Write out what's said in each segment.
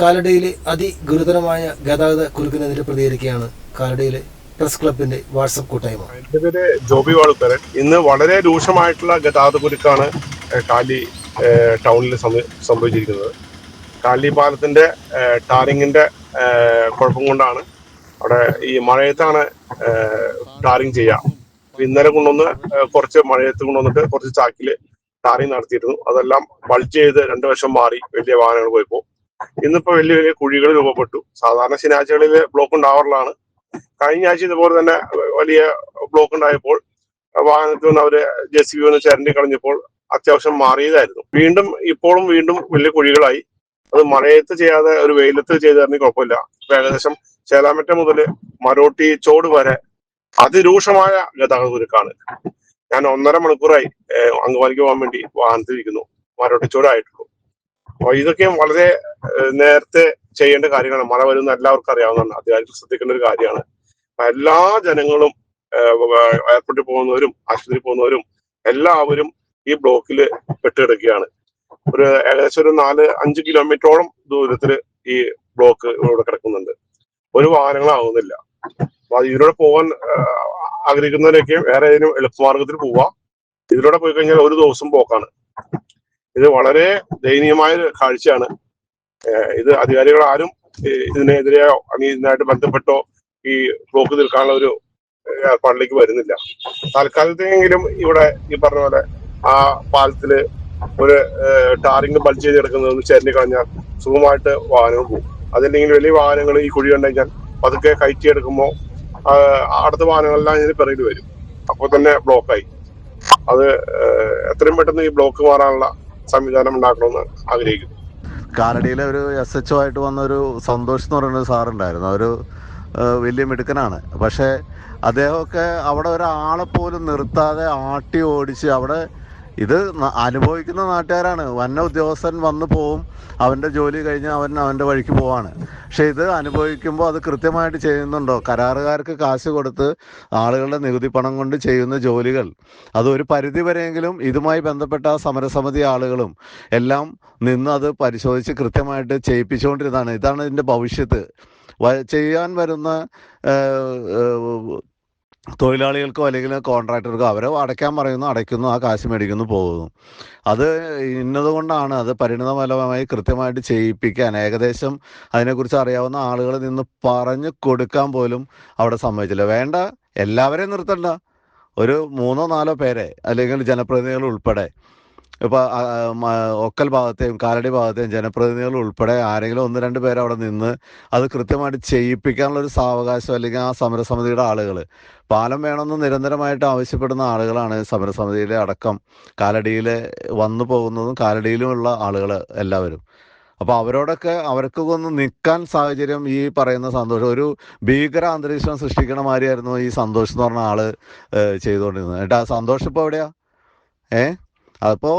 കാലടിയിലെ അതിഗുരുതരമായ ഗതാഗത കുരുക്കിനെതിരെ പ്രതികരിക്കുകയാണ് കാലടയിലെ പ്രസ് ക്ലബിന്റെ വാട്സപ്പ് കൂട്ടായ്മ. എന്റെ പേര് ജോബി വാളുത്തരൻ ഇന്ന് വളരെ രൂക്ഷമായിട്ടുള്ള ഗതാഗത കുരുക്കാണ് കാലി ടൗണിൽ സംഭവിച്ചിരിക്കുന്നത്. കാലി പാലത്തിന്റെ ടാറിങ്ങിന്റെ കുഴപ്പം കൊണ്ടാണ് അവിടെ ഈ മഴയത്താണ് ടാറിങ് ചെയ്യുക ഇന്നലെ കൊണ്ടുവന്ന് കുറച്ച് മഴയത്ത് കൊണ്ടുവന്നിട്ട് കുറച്ച് ചാക്കിൽ ടാറിങ് നടത്തിയിരുന്നു. അതെല്ലാം ബൾജ് ചെയ്ത് രണ്ടു വശം മാറി വലിയ വാഹനങ്ങൾ പോയപ്പോ ഇന്നിപ്പോ വലിയ വലിയ കുഴികൾ രൂപപ്പെട്ടു. സാധാരണ ശനിയാഴ്ചകളിൽ ബ്ലോക്ക് ഉണ്ടാവാറുള്ളതാണ്. കഴിഞ്ഞ ആഴ്ച ഇതുപോലെ തന്നെ വലിയ ബ്ലോക്ക് ഉണ്ടായപ്പോൾ വാഹനത്തിൽ നിന്ന് അവർ ജെ സി ബി ഒന്ന് ചരണ്ടി കളഞ്ഞപ്പോൾ അത്യാവശ്യം മാറിയതായിരുന്നു. വീണ്ടും ഇപ്പോഴും വീണ്ടും വലിയ കുഴികളായി. അത് മഴയത്ത് ചെയ്യാതെ ഒരു വെയിലത്ത് ചെയ്തായിരുന്നെങ്കിൽ കുഴപ്പമില്ല. ഏകദേശം ചേലാമറ്റ മുതൽ മരോട്ടി ചോട് വരെ അതിരൂക്ഷമായ ഗതാഗത കുരുക്കാണ്. ഞാൻ ഒന്നര മണിക്കൂറായി അങ്കമാലിക്ക് പോകാൻ വേണ്ടി വാഹനത്തിൽ ഇരിക്കുന്നു മരോട്ടി ചോടായിട്ടുള്ളൂ. അപ്പൊ ഇതൊക്കെ വളരെ നേരത്തെ ചെയ്യേണ്ട കാര്യങ്ങളാണ്. മഴ വരുന്ന എല്ലാവർക്കും അറിയാവുന്നതാണ്. അധികാരികൾ ശ്രദ്ധിക്കേണ്ട ഒരു കാര്യമാണ്. എല്ലാ ജനങ്ങളും എയർപോർട്ടിൽ പോകുന്നവരും ആശുപത്രിയിൽ പോകുന്നവരും എല്ലാവരും ഈ ബ്ലോക്കിൽ പെട്ടുകിടക്കുകയാണ് ഒരു ഏകദേശം ഒരു നാല് അഞ്ച് കിലോമീറ്ററോളം ദൂരത്തിൽ ഈ ബ്ലോക്ക് ഇവിടെ കിടക്കുന്നുണ്ട്. ഒരു വാഹനങ്ങളാവുന്നില്ല. അപ്പൊ ഇതിലൂടെ പോകാൻ ആഗ്രഹിക്കുന്നവരൊക്കെ വേറെ ഏതെങ്കിലും എളുപ്പമാർഗത്തിൽ പോവാ. ഇതിലൂടെ പോയി കഴിഞ്ഞാൽ ഒരു ദിവസം പോക്കാണ്. ഇത് വളരെ ദയനീയമായ ഒരു കാഴ്ചയാണ് ഇത് അധികാരികൾ ആരും ഇതിനെതിരെയോ അല്ലെങ്കിൽ ഇതിനായിട്ട് ബന്ധപ്പെട്ടോ ഈ ബ്ലോക്ക് നിൽക്കാനുള്ള ഒരു ഏർപ്പാടിലേക്ക് വരുന്നില്ല. തൽക്കാലത്തെങ്കിലും ഇവിടെ ഈ പറഞ്ഞ പോലെ ആ പാലത്തിൽ ഒരു ടാറിംഗ് ബൾജ് ചെയ്ത് കിടക്കുന്നത് ചേരണ്ടി കളഞ്ഞാൽ സുഖമായിട്ട് വാഹനങ്ങൾ പോകും. അതല്ലെങ്കിൽ വലിയ വാഹനങ്ങൾ ഈ കുഴി കണ്ടു പതുക്കെ കയറ്റി എടുക്കുമ്പോൾ അടുത്ത വാഹനങ്ങളെല്ലാം ഇതിന് പിറകിൽ വരും. അപ്പോൾ തന്നെ ബ്ലോക്കായി അത് എത്രയും പെട്ടെന്ന് ഈ ബ്ലോക്ക് മാറാനുള്ള സംവിധാനം ഉണ്ടാക്കണമെന്ന് ആഗ്രഹിക്കുന്നു. കാനഡയിലെ ഒരു എസ് എച്ച് ആയിട്ട് വന്ന ഒരു സന്തോഷ് എന്ന് പറയുന്ന ഒരു സാറുണ്ടായിരുന്നു ഒരു വലിയ മിടുക്കനാണ്. പക്ഷേ അദ്ദേഹമൊക്കെ അവിടെ ഒരാളെ പോലും നിർത്താതെ ആട്ടി ഓടിച്ച് അവിടെ ഇത് അനുഭവിക്കുന്ന നാട്ടുകാരാണ്. വന്ന ഉദ്യോഗസ്ഥൻ വന്നു പോവും അവന്റെ ജോലി കഴിഞ്ഞ് അവൻ അവന്റെ വഴിക്ക് പോവാണ്. പക്ഷെ ഇത് അനുഭവിക്കുമ്പോൾ അത് കൃത്യമായിട്ട് ചെയ്യുന്നുണ്ടോ? കരാറുകാർക്ക് കാശ് കൊടുത്ത് ആളുകളുടെ നികുതി പണം കൊണ്ട് ചെയ്യുന്ന ജോലികൾ. അത് ഒരു പരിധി വരെയെങ്കിലും ഇതുമായി ബന്ധപ്പെട്ട സമരസമിതി ആളുകളും എല്ലാം നിന്ന് അത് പരിശോധിച്ച് കൃത്യമായിട്ട് ചെയ്യിപ്പിച്ചുകൊണ്ടിരുന്നതാണ്. ഇതാണ് ഇതിന്റെ ഭവിഷ്യത്ത്. ചെയ്യാൻ വരുന്ന തൊഴിലാളികൾക്കോ അല്ലെങ്കിൽ കോൺട്രാക്ടർക്കോ അവരെ അടയ്ക്കാൻ പറയുന്നു അടയ്ക്കുന്നു ആ കാശ് മേടിക്കുന്നു പോകുന്നു. അത് ഇന്നതുകൊണ്ടാണ് അത് പരിണിതഫലമായി കൃത്യമായിട്ട് ചെയ്യിപ്പിക്കാൻ. ഏകദേശം അതിനെക്കുറിച്ച് അറിയാവുന്ന ആളുകൾ നിന്ന് പറഞ്ഞു കൊടുക്കാൻ പോലും അവിടെ സമ്മതിച്ചില്ല. വേണ്ട എല്ലാവരെയും നിർത്തണ്ട. ഒരു മൂന്നോ നാലോ പേരെ അല്ലെങ്കിൽ ജനപ്രതിനിധികൾ ഉൾപ്പെടെ ഇപ്പോൾ ഒക്കൽ ഭാഗത്തെയും കാലടി ഭാഗത്തെയും ജനപ്രതിനിധികൾ ഉൾപ്പെടെ ആരെങ്കിലും ഒന്ന് രണ്ട് പേര് അവിടെ നിന്ന് അത് കൃത്യമായിട്ട് ചെയ്യിപ്പിക്കാനുള്ള ഒരു സാവകാശം അല്ലെങ്കിൽ ആ സമരസമിതിയുടെ ആളുകൾ പാലം വേണമെന്ന് നിരന്തരമായിട്ട് ആവശ്യപ്പെടുന്ന ആളുകളാണ് സമരസമിതിയിലെ അടക്കം കാലടിയിൽ വന്നു പോകുന്നതും കാലടിയിലുമുള്ള ആളുകൾ എല്ലാവരും. അപ്പോൾ അവരോടൊക്കെ അവർക്ക് ഒന്ന് നിൽക്കാൻ സാഹചര്യം ഈ പറയുന്ന സന്തോഷം ഒരു ഭീകര അന്തരീക്ഷം സൃഷ്ടിക്കണ മാതിരിയായിരുന്നു ഈ സന്തോഷം എന്ന് പറഞ്ഞ ആൾ ചെയ്തുകൊണ്ടിരുന്നത്. എന്നിട്ട് ആ സന്തോഷം ഇപ്പോൾ എവിടെയാ? ഏ? അപ്പോൾ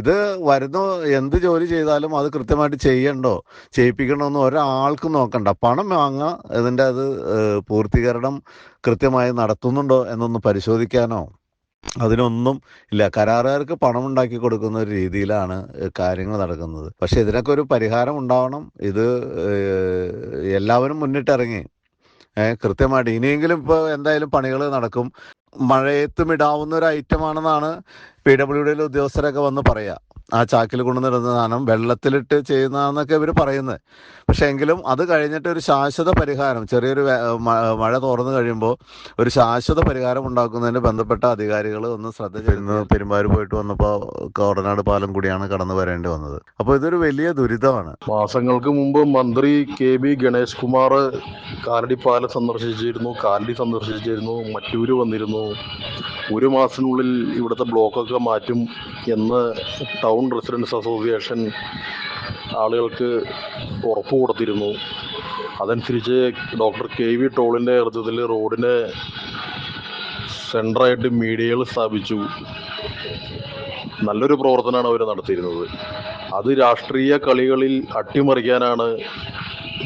ഇത് വരുന്ന എന്ത് ജോലി ചെയ്താലും അത് കൃത്യമായിട്ട് ചെയ്യണ്ടോ ചെയ്യിപ്പിക്കണമെന്ന് ഒരാൾക്കും നോക്കണ്ട. പണം വാങ്ങുക ഇതിന്റെ അത് പൂർത്തീകരണം കൃത്യമായി നടത്തുന്നുണ്ടോ എന്നൊന്ന് പരിശോധിക്കാനോ അതിനൊന്നും ഇല്ല. കരാറുകാർക്ക് പണം ഉണ്ടാക്കി കൊടുക്കുന്ന ഒരു രീതിയിലാണ് കാര്യങ്ങൾ നടക്കുന്നത്. പക്ഷെ ഇതിനൊക്കെ ഒരു പരിഹാരം ഉണ്ടാവണം. ഇത് എല്ലാവരും മുന്നിട്ടിറങ്ങി. കൃത്യമായിട്ട് ഇനിയെങ്കിലും ഇപ്പോൾ എന്തായാലും പണികൾ നടക്കും. മഴയത്തും ഇടാവുന്ന ഒരു ഐറ്റമാണെന്നാണ് പി ഡബ്ല്യു ഡിയിലെ ഉദ്യോഗസ്ഥരൊക്കെ വന്ന് പറയുക. ആ ചാക്കിൽ കൊണ്ടുവന്നിരുന്ന സാധനം വെള്ളത്തിലിട്ട് ചെയ്യുന്നതെന്നൊക്കെ ഇവർ പറയുന്നത്. പക്ഷെ എങ്കിലും അത് കഴിഞ്ഞിട്ട് ഒരു ശാശ്വത പരിഹാരം ചെറിയൊരു മഴ തോർന്നു കഴിയുമ്പോൾ ഒരു ശാശ്വത പരിഹാരം ഉണ്ടാക്കുന്നതിന് ബന്ധപ്പെട്ട അധികാരികൾ ഒന്ന് ശ്രദ്ധ ചെയ്യുന്നത് പെരുമ്പാവൂർ പോയിട്ട് വന്നപ്പോൾ കോടനാട് പാലം കൂടിയാണ് കടന്നു വരേണ്ടി വന്നത്. അപ്പോൾ ഇതൊരു വലിയ ദുരിതമാണ്. മാസങ്ങൾക്ക് മുമ്പ് മന്ത്രി കെ ബി ഗണേഷ് കുമാർ കാലടി പാലം സന്ദർശിച്ചിരുന്നു കാലടി സന്ദർശിച്ചിരുന്നു മറ്റൂര് വന്നിരുന്നു. ഒരു മാസത്തിനുള്ളിൽ ഇവിടുത്തെ ബ്ലോക്കൊക്കെ മാറ്റും എന്ന് ടൗൺ റെസിഡൻസ് അസോസിയേഷൻ ആളുകൾക്ക് ഉറപ്പ് കൊടുത്തിരുന്നു. അതനുസരിച്ച് ഡോക്ടർ കെ വി ടോളിന്റെ നേതൃത്വത്തിൽ റോഡിനെ സെന്ററായിട്ട് മീഡിയകൾ സ്ഥാപിച്ചു. നല്ലൊരു പ്രവർത്തനമാണ് അവർ നടത്തിയിരുന്നത്. അത് രാഷ്ട്രീയ കളികളിൽ അട്ടിമറിക്കാനാണ്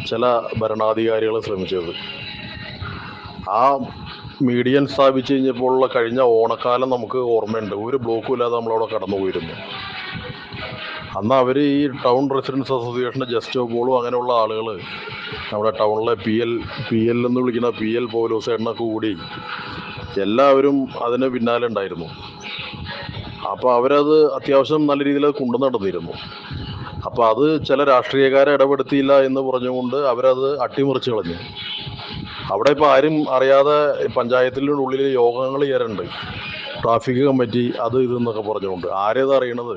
ചില ഭരണാധികാരികൾ ശ്രമിച്ചത്. ആ മീഡിയൻ സ്ഥാപിച്ചു കഴിഞ്ഞപ്പോഴുള്ള കഴിഞ്ഞ ഓണക്കാലം നമുക്ക് ഓർമ്മയുണ്ട്. ഒരു ബ്ലോക്കും ഇല്ലാതെ നമ്മളവിടെ കടന്നു പോയിരുന്നു. അന്ന് അവർ ഈ ടൗൺ റെസിഡൻസ് അസോസിയേഷന്റെ ജസ്റ്റ് ബോളും അങ്ങനെയുള്ള ആളുകൾ നമ്മുടെ ടൗണിലെ പി എൽ പി എൽ എന്ന് വിളിക്കുന്ന പി എൽ പോലീസ് എണ്ണൊക്കെ കൂടി എല്ലാവരും അതിന് പിന്നാലെ ഉണ്ടായിരുന്നു. അപ്പോൾ അവരത് അത്യാവശ്യം നല്ല രീതിയിൽ കൊണ്ടു നടന്നിരുന്നു. അപ്പോൾ അത് ചില രാഷ്ട്രീയക്കാരെ ഇടപെടുത്തിയില്ല എന്ന് പറഞ്ഞുകൊണ്ട് അവരത് അട്ടിമറിച്ച് കളഞ്ഞു. അവിടെ ഇപ്പോൾ ആരും അറിയാതെ പഞ്ചായത്തിന്റെ ഉള്ളിൽ യോഗങ്ങൾ ചേരുന്നുണ്ട് ട്രാഫിക് കമ്മിറ്റി അത് ഇതെന്നൊക്കെ പറഞ്ഞുകൊണ്ട്. ആരേത് അറിയണത്?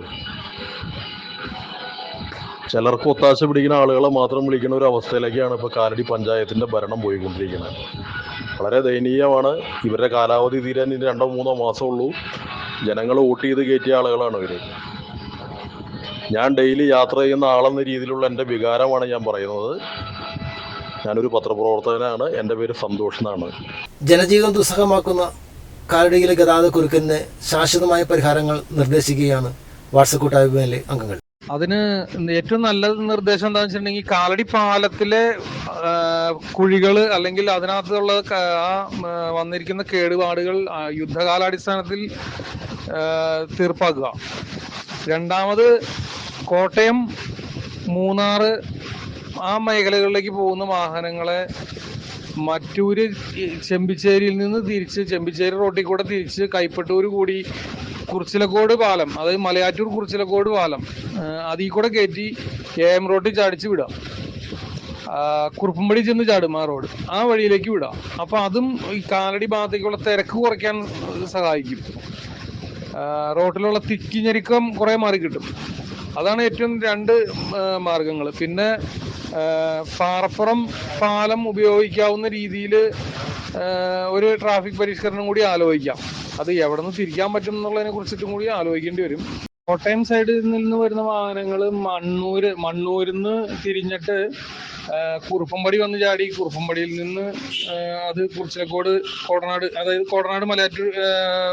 ചിലർക്ക് ഒത്താശ പിടിക്കുന്ന ആളുകളെ മാത്രം വിളിക്കുന്ന ഒരു അവസ്ഥയിലേക്കാണ് ഇപ്പോൾ കാലടി പഞ്ചായത്തിന്റെ ഭരണം പോയിക്കൊണ്ടിരിക്കുന്നത്. വളരെ ദയനീയമാണ്. ഇവരുടെ കാലാവധി തീരാൻ ഇനി രണ്ടോ മൂന്നോ മാസമുള്ളൂ ജനങ്ങൾ വോട്ട് ചെയ്ത് കയറ്റിയ ആളുകളാണ് ഇവർ ഞാൻ ഡെയിലി യാത്ര ചെയ്യുന്ന ആളെന്ന രീതിയിലുള്ള എന്റെ വികാരമാണ് ഞാൻ പറയുന്നത്. ഞാനൊരു പത്രപ്രവർത്തകനാണ്. എന്റെ പേര് സന്തോഷ് എന്നാണ്. ജനജീവിതം ദുസ്സഹമാക്കുന്ന കാലടിയിലെ ഗതാഗത കുരുക്കിന് ശാശ്വതമായ പരിഹാരങ്ങൾ നിർദ്ദേശിക്കുകയാണ് വാട്സപ്പ് കൂട്ടായ്മയിലെ അംഗങ്ങൾ. അതിന് ഏറ്റവും നല്ല നിർദ്ദേശം എന്താണെന്ന് വെച്ചിട്ടുണ്ടെങ്കിൽ കാലടി പാലത്തിലെ കുഴികൾ കുഴികൾ അല്ലെങ്കിൽ അതിനകത്തുള്ള ആ വന്നിരിക്കുന്ന കേടുപാടുകൾ യുദ്ധകാലാടിസ്ഥാനത്തിൽ തീർപ്പാക്കുക. രണ്ടാമത് കോട്ടയം മൂന്നാറ് ആ മേഖലകളിലേക്ക് പോകുന്ന വാഹനങ്ങളെ മറ്റൂര് ചെമ്പിച്ചേരിയിൽ നിന്ന് തിരിച്ച് ചെമ്പിച്ചേരി റോട്ടിൽ കൂടെ തിരിച്ച് കൈപ്പട്ടൂർ കൂടി കുറിച്ചിലക്കോട് പാലം അതായത് മലയാറ്റൂർ കുറിച്ചിലക്കോട് പാലം അതിൽ കൂടെ കയറ്റി എ എം റോട്ടിൽ ചാടിച്ച് വിടാം കുറുപ്പുംപടി ചെന്ന് ചാടും ആ റോഡ് ആ വഴിയിലേക്ക് വിടാം അപ്പൊ അതും ഈ കാലടി ഭാഗത്തേക്കുള്ള തിരക്ക് കുറയ്ക്കാൻ സഹായിക്കും. റോട്ടിലുള്ള ഞെരുക്കം കുറെ മാറി കിട്ടും അതാണ് ഏറ്റവും രണ്ട് മാർഗങ്ങൾ പിന്നെ പാറപ്പുറം പാലം ഉപയോഗിക്കാവുന്ന രീതിയിൽ ഒരു ട്രാഫിക് പരിഷ്കരണം കൂടി ആലോചിക്കാം. അത് എവിടെ നിന്ന് തിരിക്കാൻ പറ്റും എന്നുള്ളതിനെ കുറിച്ചിട്ടും കൂടി ആലോചിക്കേണ്ടി വരും. കോട്ടയം സൈഡിൽ നിന്ന് വരുന്ന വാഹനങ്ങൾ മണ്ണൂര് മണ്ണൂരിൽ നിന്ന് തിരിഞ്ഞിട്ട് കുറുപ്പമ്പടി വന്ന് ചാടി. കുറുപ്പമ്പടിയിൽ നിന്ന് അത് കുറിച്ചിലക്കോട് കോടനാട് അതായത് കോടനാട് മലയാറ്റൂർ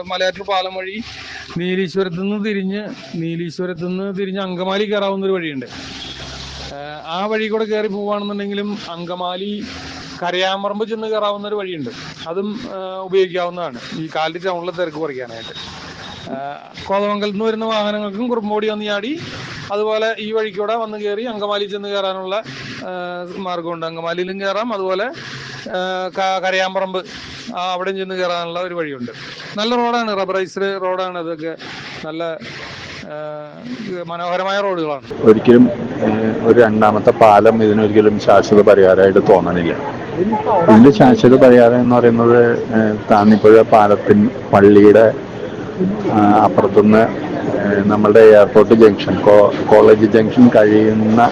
മലയാറ്റൂർ പാലം വഴി നീലീശ്വരത്ത് നിന്ന് തിരിഞ്ഞ് നീലീശ്വരത്ത് നിന്ന് തിരിഞ്ഞ് അങ്കമാലി കയറാവുന്ന ഒരു വഴിയുണ്ട്. ആ, വഴി കൂടെ കയറി പോവുകയാണെന്നുണ്ടെങ്കിലും അങ്കമാലി കരയാമ്പറമ്പ് ചെന്ന് കയറാവുന്ന ഒരു വഴിയുണ്ട്. അതും ഉപയോഗിക്കാവുന്നതാണ്. ഈ കാലിൽ ടൗണിലെ തിരക്ക് കുറയ്ക്കാനായിട്ട്. കോതമംഗലത്ത് നിന്ന് വരുന്ന വാഹനങ്ങൾക്കും കുറുമ്പോടി വന്ന് ചാടി അതുപോലെ ഈ വഴിക്കൂടെ വന്ന് കയറി അങ്കമാലി ചെന്ന് കയറാനുള്ള മാർഗമുണ്ട് അങ്കമാലിയിലും കയറാം. അതുപോലെ കരയാമ്പറമ്പ് അവിടെയും ചെന്ന് കയറാനുള്ള ഒരു വഴിയുണ്ട്. നല്ല റോഡാണ്. റബ്ബറൈസ്ഡ് റോഡാണ് അതൊക്കെ നല്ല മനോഹരമായ റോഡുകളാണ്. ഒരിക്കലും ഒരു രണ്ടാമത്തെ പാലം ഇതിനൊരിക്കലും ശാശ്വത പരിഹാരമായിട്ട് തോന്നണില്ല. ഇതിന്റെ ശാശ്വത പരിഹാരം എന്ന് പറയുന്നത് താന്നിപ്പുഴ പാലത്തിൻ പള്ളിയുടെ അപ്പുറത്തുനിന്ന് നമ്മളുടെ എയർപോർട്ട് ജംഗ്ഷൻ കോളേജ് ജംഗ്ഷൻ കഴിയുന്ന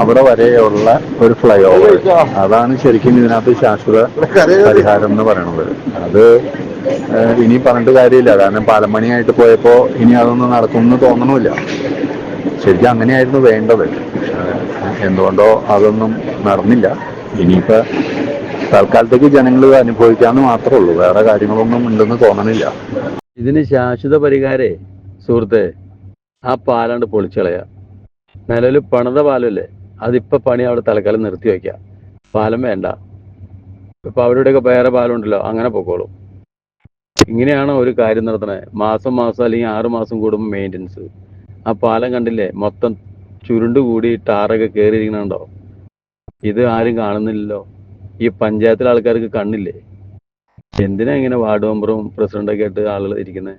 അവിടെ വരെയുള്ള ഒരു ഫ്ലൈ ഓവർ അതാണ് ശരിക്കും ഇതിനകത്ത് ശാശ്വത പരിഹാരം എന്ന് പറയുന്നത് അത് ഇനി പറഞ്ഞിട്ട് കാര്യമില്ല. കാരണം പാലമണിയായിട്ട് പോയപ്പോൾ പോയപ്പോ ഇനി അതൊന്നും നടക്കുമെന്ന് തോന്നണമില്ല. ശരിക്കും അങ്ങനെയായിരുന്നു വേണ്ടത്. എന്തുകൊണ്ടോ അതൊന്നും നടന്നില്ല. ഇനിയിപ്പോ തൽക്കാലത്തേക്ക് ജനങ്ങൾ അനുഭവിക്കാന്ന് മാത്രമേ ഉള്ളൂ. വേറെ കാര്യങ്ങളൊന്നും ഉണ്ടെന്ന് തോന്നണില്ല. ഇതിന് ശാശ്വത പരിഹാരേ സുഹൃത്തെ ആ പാലാണ്ട് പൊളിച്ചളയാ. നിലവിൽ പണിത പാലല്ലേ? അതിപ്പോ പണി അവിടെ തൽക്കാലം നിർത്തി വയ്ക്കുക. പാലം വേണ്ട. ഇപ്പൊ അവരുടെയൊക്കെ വേറെ പാലം ഉണ്ടല്ലോ അങ്ങനെ പൊക്കോളും. ഇങ്ങനെയാണ് ഒരു കാര്യം നടത്തണേ. മാസം മാസം അല്ലെങ്കിൽ ആറ് മാസം കൂടുമ്പോൾ മെയിന്റെനൻസ് ആ പാലം കണ്ടില്ലേ മൊത്തം ചുരുണ്ട് കൂടി ടാറൊക്കെ കയറിയിരിക്കണുണ്ടോ ഇത് ആരും കാണുന്നില്ലല്ലോ. ഈ പഞ്ചായത്തിലെ ആൾക്കാർക്ക് കണ്ണില്ലേ? എന്തിനാ ഇങ്ങനെ വാർഡ് മെമ്പറും പ്രസിഡന്റൊക്കെ ആയിട്ട് ആളുകൾ ഇരിക്കുന്നത്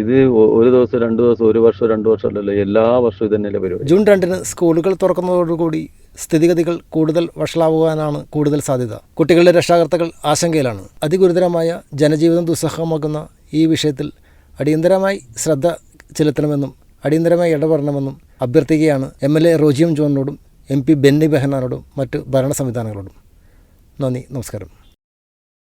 ഇത് ഒരു ദിവസം രണ്ട് ദിവസം ഒരു വർഷം രണ്ട് വർഷം അല്ലല്ലോ. എല്ലാ വർഷവും ഇത് തന്നെയല്ലേ പരിപാടി. ജൂൺ രണ്ടിന് സ്കൂളുകൾ തുറക്കുന്നതോടുകൂടി സ്ഥിതിഗതികൾ കൂടുതൽ വഷളാവുവാനാണ് കൂടുതൽ സാധ്യത. കുട്ടികളുടെ രക്ഷാകർത്താക്കൾ ആശങ്കയിലാണ്. അതിഗുരുതരമായ ജനജീവിതം ദുസ്സഹമാക്കുന്ന ഈ വിഷയത്തിൽ അടിയന്തരമായി ശ്രദ്ധ ചെലുത്തണമെന്നും അടിയന്തരമായി ഇടപെടണമെന്നും അഭ്യർത്ഥിക്കുകയാണ് എം എൽ എ റോജിയം ജോണിനോടും എം പി ബെന്നി ബെഹനാനോടും മറ്റ് ഭരണ സംവിധാനങ്ങളോടും നന്ദി നമസ്കാരം.